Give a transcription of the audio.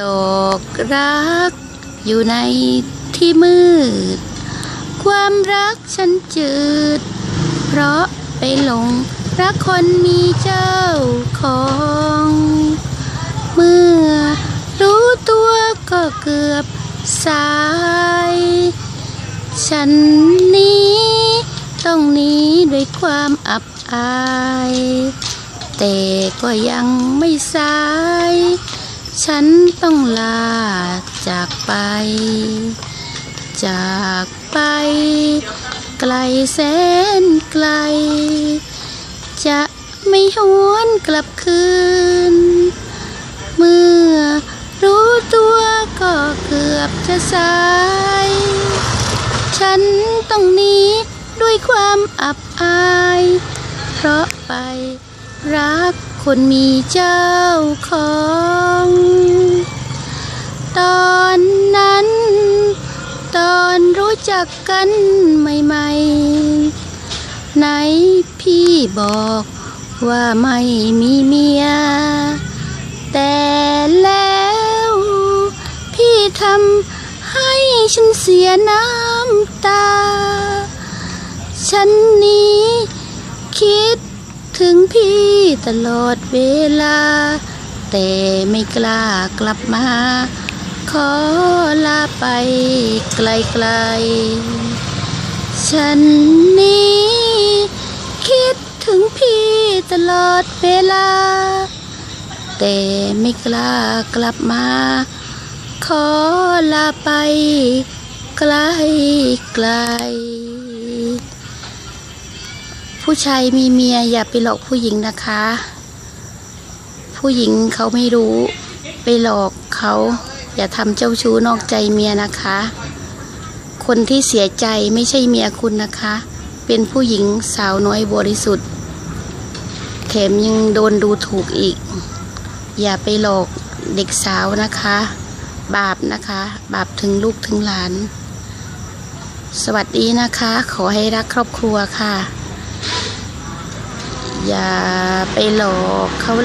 ดอกรัก อยู่ในที่มืด ความรักฉันจืด เพราะไปหลงรักคนมีเจ้าของ เมื่อรู้ตัวก็เกือบสาย ฉันนี้ต้องหนีด้วยความอับอาย แต่ก็ยังไม่สาย ฉันต้องลาจากไป จากไป ไกลแสนไกล จะไม่หวนกลับคืน เมื่อรู้ตัวก็เกือบจะสาย ฉันต้องหนีด้วยความอับอาย เพราะไปรัก คนมีเจ้าของ ตอนนั้น ตอนรู้จักกันใหม่ๆ ไหนพี่บอกว่าไม่มีเมีย แต่แล้วพี่ทำให้ฉันเสียน้ำตา ฉันนี้คิด ถึงพี่ตลอดเวลา แต่ไม่กล้ากลับมา ขอลาไปไกลๆ ฉันนี้ คิดถึงพี่ตลอดเวลา แต่ไม่กล้ากลับมา ขอลาไปไกลไกลๆ ผู้ชายมีเมียอย่าไปหลอกผู้หญิงนะคะ ผู้หญิงเขาไม่รู้ไปหลอกเขาอย่าทำเจ้าชู้นอกใจเมียนะคะ คนที่เสียใจไม่ใช่เมียคุณนะคะ เป็นผู้หญิงสาวน้อยบริสุทธิ์แถมยังโดนดูถูกอีก อย่าไปหลอกเด็กสาวนะคะ บาปนะคะ บาปถึงลูกถึงหลาน สวัสดีนะคะ ขอให้รักครอบครัวค่ะ อย่าไปหลอกเขาเลย